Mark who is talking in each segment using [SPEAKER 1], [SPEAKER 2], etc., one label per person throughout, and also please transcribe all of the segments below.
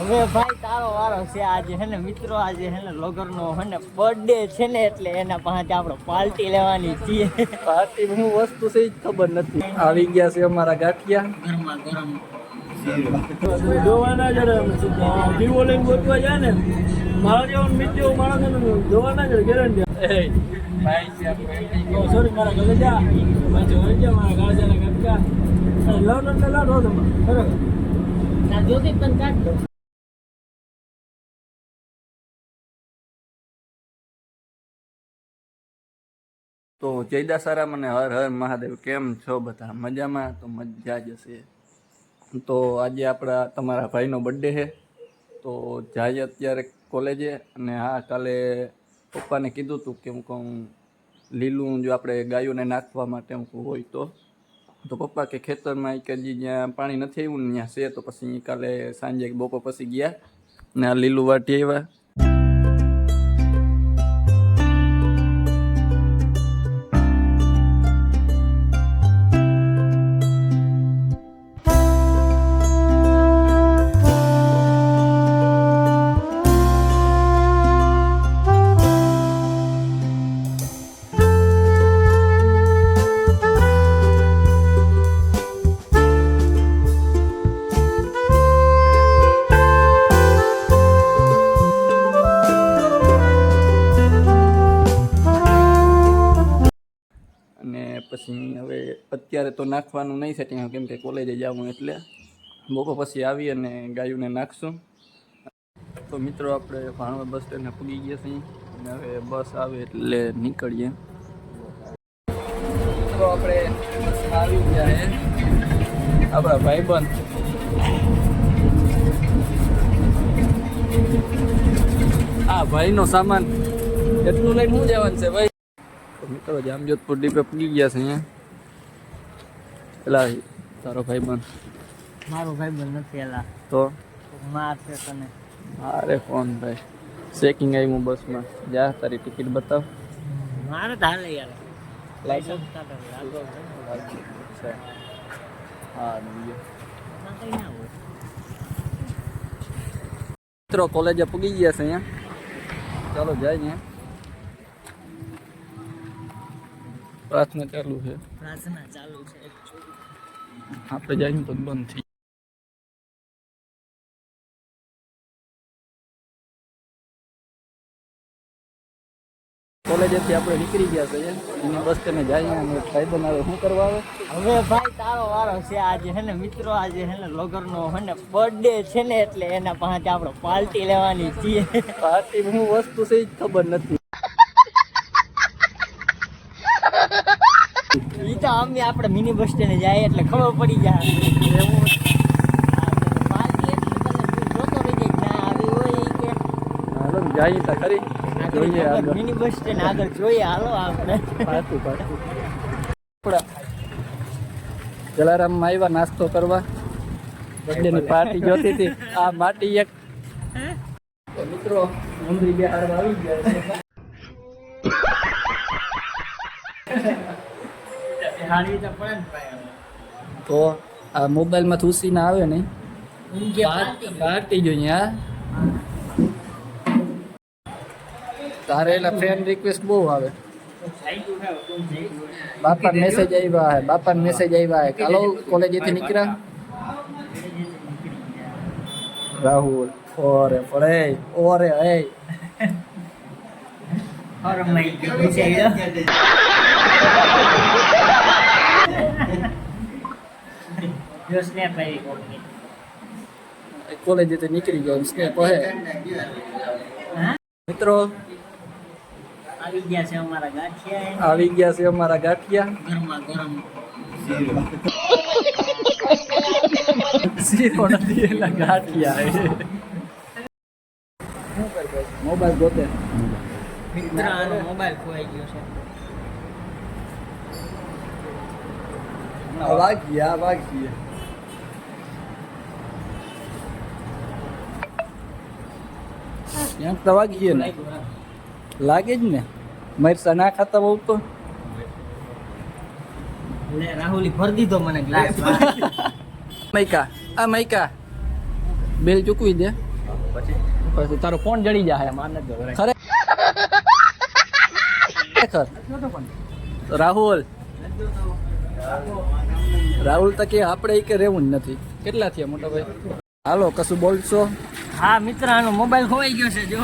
[SPEAKER 1] હવે ભાઈ તારો વારો છે આજે હે ને મિત્રો આજે હે ને લોગરનો હે ને બર્થડે છે ને એટલે એના પાંચ આપણે પાર્ટી લેવાની છીએ.
[SPEAKER 2] પાર્ટી હું વસ્તુ છે જ ખબર નથી. આવી ગયા છે અમારા ગાંઠિયા.
[SPEAKER 1] ગરમા ગરમ.
[SPEAKER 3] જોવાના જડે વિવો લઈને ગોતવા જાય ને મારા જેવો મિત્ર જેવો માણસ જોવાના જડે ગેરંટી સોરી મારા ગલેજા પાછો મારા ગાજાના ગટકા. લવ ને લાડો તમે ખરેખર
[SPEAKER 1] ના પણ કાઢ
[SPEAKER 2] તો જયદા સારા મને હર હર મહાદેવ, કેમ છો બધા? મજામાં? તો મજા જ હશે. તો આજે આપણા તમારા ભાઈનો બર્થડે છે. તો જાય અત્યારે કોલેજે અને હા, કાલે પપ્પાને કીધું હતું કે હું કહું, લીલું જો આપણે ગાયોને નાખવા માટે હું હોય તો. તો પપ્પા કે ખેતરમાં કે હજી જ્યાં પાણી નથી આવ્યું ત્યાં છે, તો પછી કાલે સાંજે બપોર પછી ગયા. ને આ લીલું વાટી આવ્યા. પછી હવે અત્યારે તો નાખવાનું નહીં સેટિંગ કેમ કે કોલેજે જાઉં એટલે. બપોર પછી આવી અને ગાયોને નાખશું. તો મિત્રો, આપણે ભાણવા બસ સ્ટેન્ડને પૂગી ગયા છીએ અને હવે બસ આવે એટલે નીકળીએ. મિત્રો આપણે આવી ગયા આપણા ભાઈબંધ. આ ભાઈનો સામાન. એટલું લઈને શું જવાનું છે ભાઈ? મિત્રો જામજોધપુર ડીપે પૂગી ગયા છે અહીંયા પેલા તારો ભાઈ બંધ
[SPEAKER 1] મારો ભાઈ બંધ નથી એલા
[SPEAKER 2] તો
[SPEAKER 1] માર છે તને
[SPEAKER 2] અરે ફોન ભાઈ ચેકિંગ આવ્યું બસમાં જા તારી ટિકિટ બતાવ
[SPEAKER 1] મારે તો હાલે યાર લાઈસન્સ કાઢો આગળ
[SPEAKER 2] છે. હા નહીં
[SPEAKER 1] ના કઈ ના હોય
[SPEAKER 2] મિત્રો કોલેજે પૂગી ગયા છે અહીંયા ચાલો જાય ને પ્રાર્થના ચાલુ છે.
[SPEAKER 1] પ્રાર્થના ચાલુ છે.
[SPEAKER 2] આપણે જઈને તો બંધ થઈ કોલેજેથી આપણે નીકળી ગયા છે અને બસ તમે જઈએ અને ભાઈ આવે શું કરવા આવે?
[SPEAKER 1] હવે ભાઈ તારો વારો છે આજે હે ને મિત્રો આજે હે ને લોગરનો હે ને બર્થડે છે ને એટલે એના પાસે આપણે પાર્ટી લેવાની છીએ.
[SPEAKER 2] પાર્ટી હું વસ્તુ છે ખબર નથી.
[SPEAKER 1] અમે આપણે મિની બસ સ્ટેન્ડે જાય એટલે ખબર પડી જાય. જાય
[SPEAKER 2] ખરી. જોઈએ
[SPEAKER 1] મિની બસ સ્ટેન્ડ આગળ જોઈએ હાલો આપણે.
[SPEAKER 2] પાછું પાછું. આપણા આવ્યા નાસ્તો કરવા. બર્થડેની પાર્ટી જોતી હતી. આ માટી એક. મિત્રો આવી ગયા છે
[SPEAKER 1] તો પડે ને ભાઈ
[SPEAKER 2] તો આ મોબાઈલમાં થૂસી ના આવે
[SPEAKER 1] ને પાર્ટી
[SPEAKER 2] જોઈએ હા તારે એલા ફ્રેન્ડ રિક્વેસ્ટ બહુ આવે. બાપા મેસેજ આવ્યા હે બાપા મેસેજ આવ્યા હે. કાલો કોલેજેથી નીકળ્યા? રાહુલ ઓરે પડે ઓરે એ
[SPEAKER 1] ફરમાઈ ગયો સ્નેપ આવી કોકની.
[SPEAKER 2] કોલેજેથી નીકળી ગયા સ્નેપ હે? મિત્રો
[SPEAKER 1] આવી ગયા છે અમારા ગાંઠિયા
[SPEAKER 2] આવી ગયા છે અમારા ગાંઠિયા
[SPEAKER 1] ગરમા ગરમ
[SPEAKER 2] સીરો નથી એલા ગાંઠિયા હે મોબાઈલ ગોતે
[SPEAKER 1] મિત્ર આનો મોબાઈલ ખોવાઈ ગયો છે
[SPEAKER 2] આ વાગીએ આ વાગીએ ક્યાંક તો ને. લાગે જ ને. મરસા ના ખાતા બહુ તો.
[SPEAKER 1] લે રાહુલી ભર દીધો મને ગ્લાસ
[SPEAKER 2] મૈકા આ મૈકા. બેલ ચૂકવી દે. પછી?
[SPEAKER 3] તારો ફોન જડી જાય
[SPEAKER 2] ખરે ખરેખર. રાહુલ. રાહુલ તો કે આપણે કે રહેવું જ નથી. કેટલા થયા મોટા ભાઈ? હાલો કશું બોલશો?
[SPEAKER 1] હા મિત્ર આનો મોબાઈલ ખોવાઈ ગયો છે જો.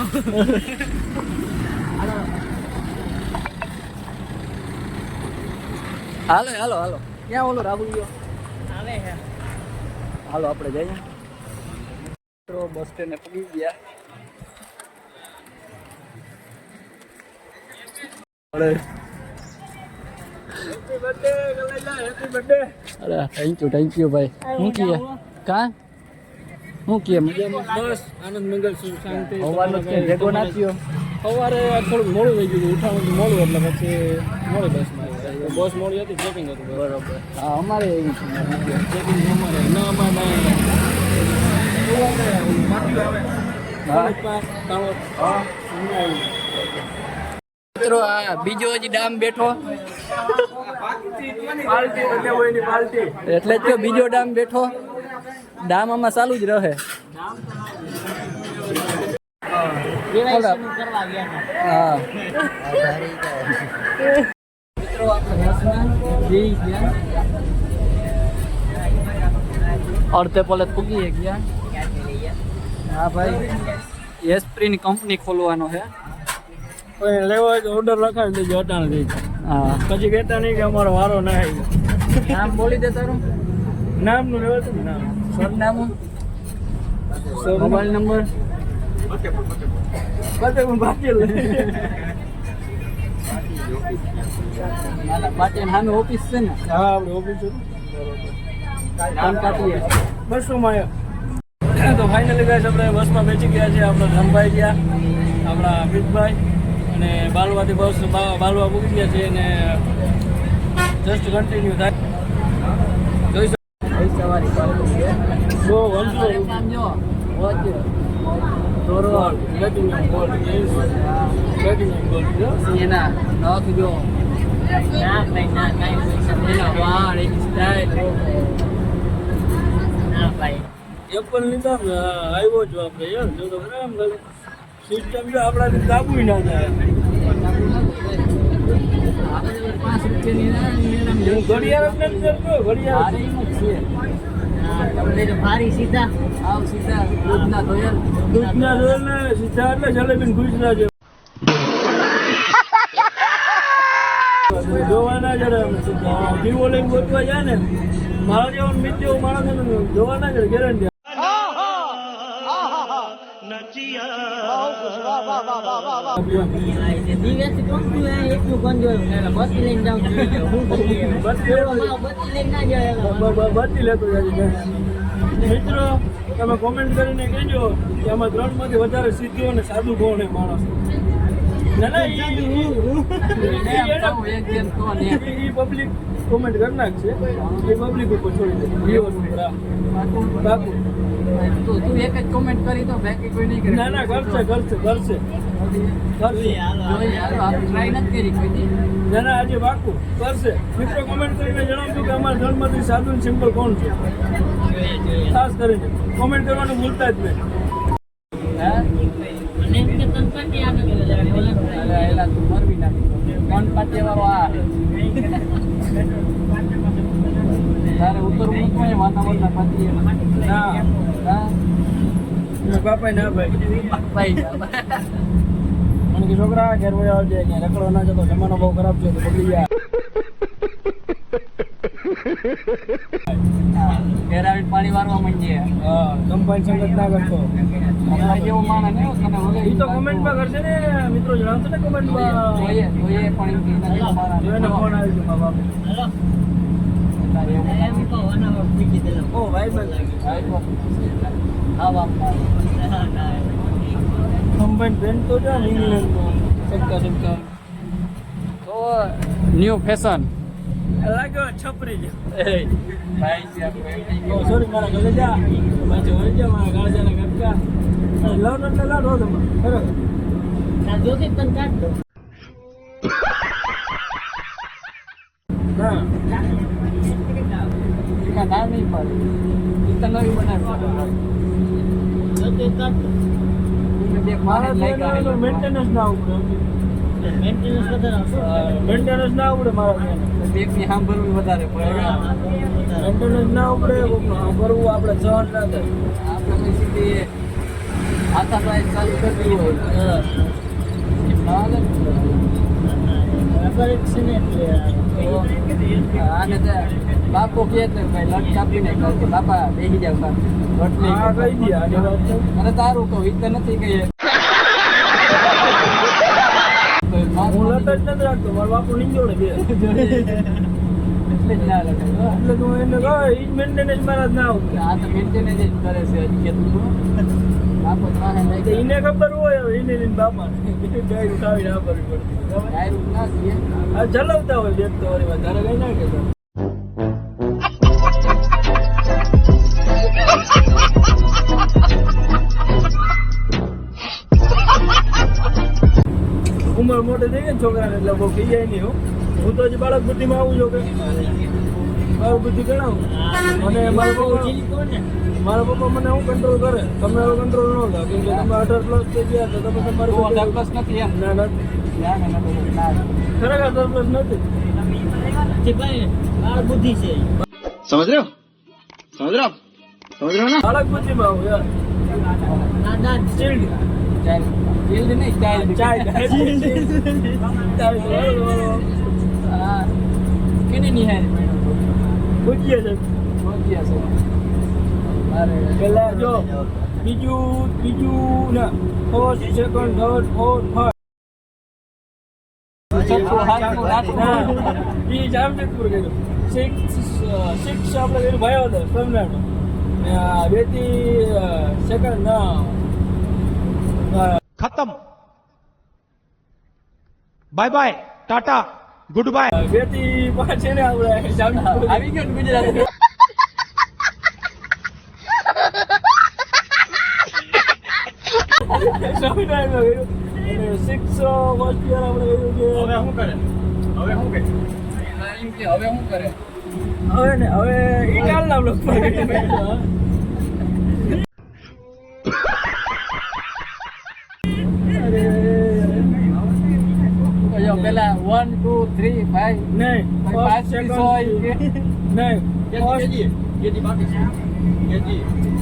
[SPEAKER 2] હાલો હાલો હાલો. ક્યાં ઓલો રાહુલ ગયો?
[SPEAKER 1] આવે છે.
[SPEAKER 2] હાલો આપણે જઈએ. મિત્રો બસ સ્ટેન્ડે પગી ગયા. અરે. થેન્ક યુ થેન્ક યુ ભાઈ. મૂકીએ કીએ? કા? શું કે મજામાં?
[SPEAKER 3] બસ આનંદ મંગલ સુખ શાંતિ.
[SPEAKER 2] હવાનો કે ભેગો ના
[SPEAKER 3] સવારે થોડુંક મોડું થઈ ગયું ઉઠાવવાનું મોડું એટલે પછી મોડું બસમાં. બસ મોડી હતી ચેકિંગ હતું
[SPEAKER 2] બરોબર. હા અમારે એવું છે.
[SPEAKER 3] ચેકિંગ અમારે. ન અમારે
[SPEAKER 2] હા. મિત્રો આ બીજો હજી ડામ બેઠો.
[SPEAKER 3] એટલે
[SPEAKER 2] જ બીજો ડામ બેઠો. ડામ આમાં ચાલુ જ રહે. અડધે પોલે પૂગી ગયા હા ભાઈ. એસપ્રીની કંપની ખોલવાનો છે.
[SPEAKER 3] કોઈ લેવો હોય તો ઓર્ડર લખાવી દેજો અટાણ દઈ
[SPEAKER 2] હા.
[SPEAKER 3] પછી કહેતા નહીં કે અમારો વારો ના આવી
[SPEAKER 2] નામ બોલી દે તારું.
[SPEAKER 3] નામનું લેવા હતું નામ.
[SPEAKER 2] સરનામું? મોબાઈલ નંબર ઓફિસ છે ને?
[SPEAKER 3] હા આપણે ઓફિસ
[SPEAKER 2] કાઢીએ
[SPEAKER 3] બસો માં તો ફાઇનલી ગાઈસ આપણે બસમાં બેસી ગયા છે આપણા ધનભાઈ ગયા આપણા અમિતભાઈ અને બાલવાથી બસ બાલવા મૂકી ગયા છે અને જસ્ટ કન્ટિન્યુ થાય જોઈ શકો
[SPEAKER 2] સવારી ચાલુ છે
[SPEAKER 3] બહુ વંશો
[SPEAKER 2] નામ જો watch
[SPEAKER 3] gold platinum gold platinum gold
[SPEAKER 2] એના નખ જો
[SPEAKER 1] ના ભાઈ na, કાંઈ પૈસા
[SPEAKER 2] એના વાળ એની સ્ટાઇલ
[SPEAKER 1] ના ભાઈ
[SPEAKER 3] એપલ લીધા ને હા, આવ્યો છું આપણે યાર જો તો એમ સિસ્ટમ જો આપણાથી કાબુ ના થાય ઘડિયાળ જ નથી કરતો ઘડિયાળ
[SPEAKER 1] ભારી સીધા
[SPEAKER 2] આવ સીધા દૂધના ધોયેલ
[SPEAKER 3] દૂધના રોલ ને સીધા એટલે જલેબી ખુશ છે જોવાના જડે દીવો લઈને ગોતવા જાય ને મારા જેવો મિત જેવો માણસ જોવાના જડે ગેરંટી
[SPEAKER 1] દિવસથી ગમતું હોય એટલું ગંજો એટલે બસ લઈને જાઉં હું
[SPEAKER 3] બસ
[SPEAKER 1] લઈને ના જાય
[SPEAKER 3] બધી લેતો જાય મિત્રો, તમે કોમેન્ટ કરીને કહેજો કે આમાં ત્રણમાંથી વધારે સીધું અને સાદું કોણ છે માણસ. ના ના ઈ- ઈ- ઈ-
[SPEAKER 2] કહું એક જેમ તો ને
[SPEAKER 3] ઈ- ઈ પબ્લિક કોમેન્ટ કરી નાખશે. એ પબ્લિક ઉપર છોડી દે. ઉપર. બાપુ.
[SPEAKER 2] તું તું એક જ કોમેન્ટ કરી તો બાકી કોઈ નહીં કરે.
[SPEAKER 3] ના ના કરશે કરશે કરશે. કરશે.
[SPEAKER 2] જોઈએ હાલો આપણે ટ્રાય નથી કરી કોઈ
[SPEAKER 3] ના ના આજે પાકું કરશે. મિત્રો કોમેન્ટ કરીને જણાવજો કે અમારા ધર્મમાંથી સાદું સિમ્પલ કોણ છે? ખાસ કરીને. કોમેન્ટ કરવાનું ભૂલતા જ નહીં.
[SPEAKER 2] હા? એલા તું મરવી નાખી કોણ પાટી વાળો આ તારે ઉતરવું નતું અહીંયા વાતાવરણ પાટી
[SPEAKER 3] ના.
[SPEAKER 2] હા?
[SPEAKER 3] એના ના ભાઈ
[SPEAKER 2] ભાઈ
[SPEAKER 3] છોકરા ઘેર આવજે રખડો ના જતો જમાનો બહુ ખરાબ છે તો બગડી જાય.
[SPEAKER 2] ઘેર પાણી વારવા માંડીએ.
[SPEAKER 3] કંપાઈન સંગત ના કરતો
[SPEAKER 2] અમારા જેવો માણસ નહીં હોત વગર.
[SPEAKER 3] તો કોમેન્ટમાં કરશે ને મિત્રો જણાવશે ને કોમેન્ટમાં?
[SPEAKER 2] જોઈએ જોઈએ પણ એમ કે નથી અમારા
[SPEAKER 3] જોઈને ફોન આવી ગયો મા બાપ.
[SPEAKER 1] હલો
[SPEAKER 2] તારે એવું
[SPEAKER 1] એમ કહો અનાવર પૂછી દેલો
[SPEAKER 3] ઓ ભાઈ ભાઈ
[SPEAKER 2] હા બાપા
[SPEAKER 3] કંપાઈન પેન્ટ તો છે ને ઇંગ્લેન્ડનો સબકા સબકા
[SPEAKER 2] તો ન્યૂ ફેશન
[SPEAKER 3] લાગ્યો છપરી છે
[SPEAKER 2] ભાઈ છે આપણે.
[SPEAKER 3] ઓ સોરી મારા ઘરે જા પાછો વળી જા મારા ગાજાના ગટકા લાવ ને લાવ હો તમે ખરો
[SPEAKER 1] ના જોતી તને કાઢ દો
[SPEAKER 3] ના.
[SPEAKER 2] ના નહીં પડે. નવી બનાવી.
[SPEAKER 3] મારા મેન્ટેનન્સ ના ઉપડે
[SPEAKER 1] મેન્ટેનન્સ વધારે
[SPEAKER 3] મેન્ટેનન્સ ના ઉપડે મારા
[SPEAKER 2] બેગની સાંભળવું વધારે પડે.
[SPEAKER 3] મેન્ટેનન્સ ના આવડે સાંભળવું આપણે સહન ના થાય.
[SPEAKER 2] આપણે સીધી સીધી હાથાપાઈ ચાલુ કરવી હોય. ના ને.
[SPEAKER 1] ને
[SPEAKER 2] બાપો કહે લટ કાપીને કહે કે બાપા બેસી જાવ કાં લટ નહીં કાપો. તારું કહું એ નથી કહીએ તો
[SPEAKER 3] જ નથી રાખતો. મારા બાપુ બે.
[SPEAKER 2] એટલે
[SPEAKER 3] તો એને કહો ઈ મેન્ટેનન્સ મારા ના ઉપડે
[SPEAKER 2] આ તો મેન્ટેન જ કરે છે કે તું.
[SPEAKER 3] એને ખબર હોય હવે એને એને બાપા ડાયરું ખાવી ના પડતી ચલાવતા હોય વ્યક્ત વાળી વાત કઈ ના કહેતો. ને છોકરાને એટલે બહુ કહી જાય નહીં હું. તો હજી બાળક બુદ્ધિમાં આવું છું કે? બાળક બુદ્ધિ ગણાવું અને મારા પપ્પા મારા પપ્પા મને હું કંટ્રોલ કરે? તમે હવે કંટ્રોલ ન થાય કેમ કે તમે અઢાર પ્લસ થઈ ગયા તો તમે તમારું
[SPEAKER 2] અઢાર પ્લસ નથી
[SPEAKER 3] ના નથી. ખરેખર અઢાર પ્લસ નથી?
[SPEAKER 1] બુદ્ધિ છે.
[SPEAKER 4] સમજ રહ્યો? સમજ
[SPEAKER 3] બાળક બુદ્ધિમાં આવું યાર. ચિલ્ડ
[SPEAKER 2] ચિલ્ડ નહીં ચાઇલ્ડ
[SPEAKER 3] ચાઇલ્ડ
[SPEAKER 2] કેની નિહારી
[SPEAKER 3] પૂછીએ છે
[SPEAKER 2] પહોંચ્યા છે મારે
[SPEAKER 3] પેલા જો બીજું ત્રીજું ના first second third fourth. Third ઈ જામજોધપુર ગયું સિક્સ સિક્સ આપણે ગયું ભાઈઓદર તમિલનાડુ ને આ બેથી સેકન્ડ ના
[SPEAKER 5] ખતમ. Bye bye
[SPEAKER 3] tata goodbye છે ને હવે શું કરે? હવે
[SPEAKER 2] શું કરે હવે શું કરે?
[SPEAKER 3] હવે ને હવે ઈ કાલ
[SPEAKER 2] ના બ્લોક પેલા વન ટુ થ્રી ફાઈવ
[SPEAKER 3] નહીં
[SPEAKER 2] પાંચ
[SPEAKER 3] નહીં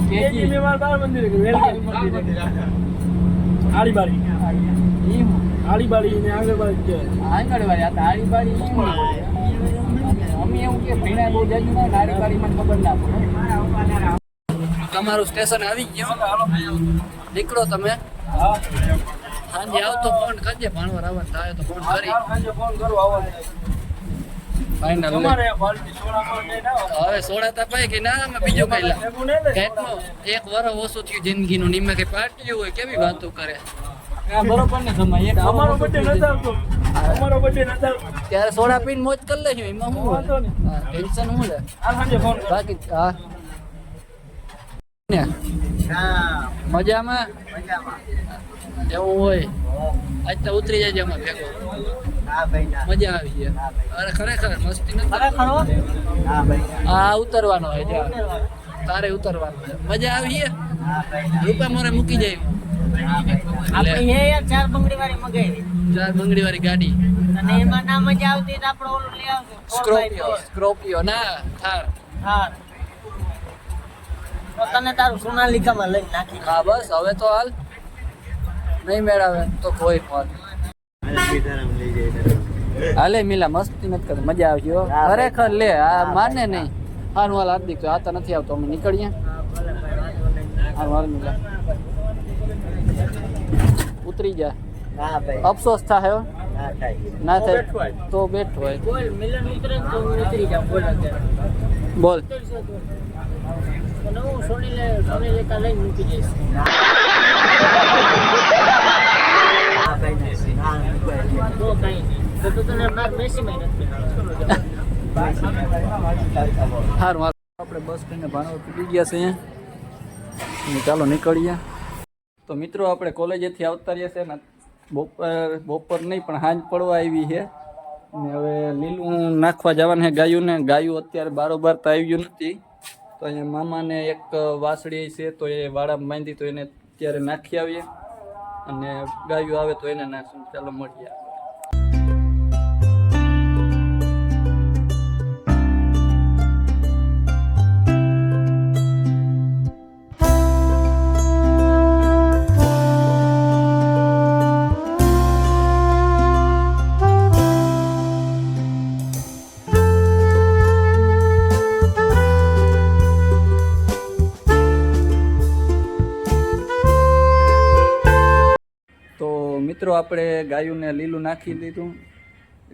[SPEAKER 3] કેજી વેલકમ ને આંગણવાડી છે
[SPEAKER 2] આંગણવાડી આ અમે એવું કે ભીણા બહુ ના મને ખબર ના પડે. તમારું સ્ટેશન આવી ગયું. નીકળો તમે.
[SPEAKER 3] હા.
[SPEAKER 2] સાંજે આવતો ફોન કરજે ભાણવર આવવાનું થાય તો ફોન કરી.
[SPEAKER 3] સાંજે ફોન કરું આવવાનું
[SPEAKER 2] ફાઇનલ
[SPEAKER 3] તમારે બાલટી સોડા ના.
[SPEAKER 2] હવે સોડા તપાય કે ના અમે બીજું કઈ લા. કેટલો એક વરસ ઓછું થયું જિંદગીનું નિમે કઈ પાર્ટી હોય કેવી વાતો કરે?
[SPEAKER 3] બરોબર ને સમય અમારો બર્થડે નથી આવતો. અમારો બર્થડે નથી આવતો.
[SPEAKER 2] ત્યારે સોડા પીને મોજ કરી લેજો એમાં. હા, ટેન્શન શું લે?
[SPEAKER 3] આ સાંજે ફોન કર.
[SPEAKER 2] બાકી હા. ને? મજામાં? એવું હોય. આજ તો ઉતરી જાય એમાં ભેગો. મજા આવી જાય અરે ખરેખર મસ્તી નથી
[SPEAKER 1] હા
[SPEAKER 2] ઉતરવાનો હોય જા. તારે ઉતરવાનો મજા આવી છે રૂપે મોરે મૂકી જાય.
[SPEAKER 1] ચાર બંગડી વાળી મગાવી.
[SPEAKER 2] ચાર બંગડી વાળી ગાડી.
[SPEAKER 1] અને એમાં ના મજા આવતી આપણે ઓલું લઈ આવશું
[SPEAKER 2] સ્કોર્પિયો સ્કોર્પિયો. ના થાર.
[SPEAKER 1] તને તારું સોનાલિકામાં લઈ નાખી
[SPEAKER 2] હા બસ હવે તો હાલ નહીં મેળાવે તો કોઈ ફોન. હાલે મિલા મસ્તી નથી કરતી મજા આવશે હો. ખરેખર લે આ માને નહીં. હારું હાલ હાર્દિક તો આ તો નથી આવતો અમે નીકળીએ. હારું હાલ મિલા. ઉતરી જા.
[SPEAKER 1] હા ભાઈ.
[SPEAKER 2] અફસોસ થાય હો.
[SPEAKER 1] ના થાય.
[SPEAKER 2] ના થાય તો બેઠ હોય.
[SPEAKER 1] બોલ મિલન ઉતરે ને તો હું ઉતરી જાઉં બોલ અત્યારે.
[SPEAKER 2] બોલ.
[SPEAKER 1] અને
[SPEAKER 2] આપણે બસ સ્ટેન્ડે ભાણવા પૂગી ગયા છે ચાલો નીકળીએ. તો મિત્રો, આપણે કોલેજેથી આવતા રહીએ છીએ ને બપોર બપોર નહીં, પણ હાંજ પડવા આવી છે. ને હવે લીલું નાખવા જવાનું છે ગાયું ને ગાયું અત્યારે બારોબાર તો આવ્યું નથી. તો અહીંયા મામાને એક વાસળી છે તો એ વાળા બાંધી તો એને ત્યારે નાખી આવીએ. અને ગાયું આવે તો એને નાખશું. ચાલો મળીએ. મિત્રો, આપણે ગાયુંને લીલું નાખી દીધું.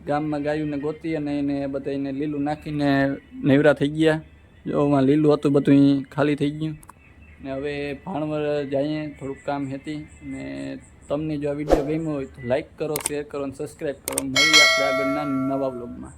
[SPEAKER 2] ગામમાં ગાયુંને ગોતી અને એને બધા એને લીલું નાખીને નેવરા થઈ ગયા. જોમાં લીલું હતું, બધું ખાલી થઈ ગયું. ને હવે ભાણવર જઈએ, થોડુંક કામ હતી. ને તમને જો આ વીડિયો ગમ્યો હોય તો લાઈક કરો, શેર કરો અને સબસ્ક્રાઈબ કરો. મળીએ આપણે આગળના નવા બ્લોગમાં